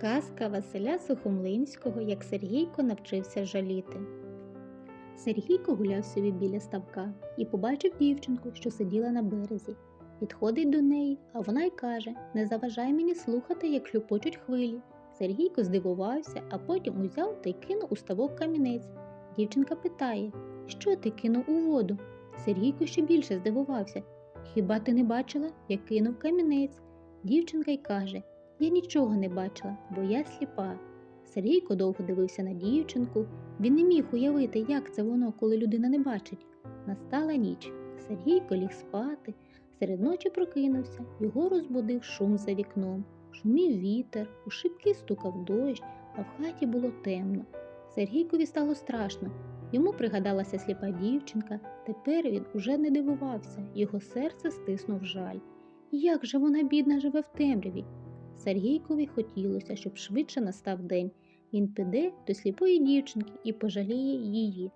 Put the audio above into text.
Казка Василя Сухомлинського, як Сергійко навчився жаліти. Сергійко гуляв собі біля ставка і побачив дівчинку, що сиділа на березі. Підходить до неї, а вона й каже: Не заважай мені слухати, як хлюпочуть хвилі. Сергійко здивувався, а потім узяв та й кинув у ставок камінець. Дівчинка питає, що ти кинув у воду? Сергійко ще більше здивувався. Хіба ти не бачила, як кинув камінець? Дівчинка й каже: Я нічого не бачила, бо я сліпа. Сергійко довго дивився на дівчинку. Він не міг уявити, як це воно, коли людина не бачить. Настала ніч. Сергійко ліг спати. Серед ночі прокинувся, його розбудив шум за вікном. Шумів вітер, у шибки стукав дощ, а в хаті було темно. Сергійкові стало страшно. Йому пригадалася сліпа дівчинка. Тепер він уже не дивувався, його серце стиснув жаль. Як же вона, бідна, живе в темряві? Сергійкові хотілося, щоб швидше настав день. Він піде до сліпої дівчинки і пожаліє її.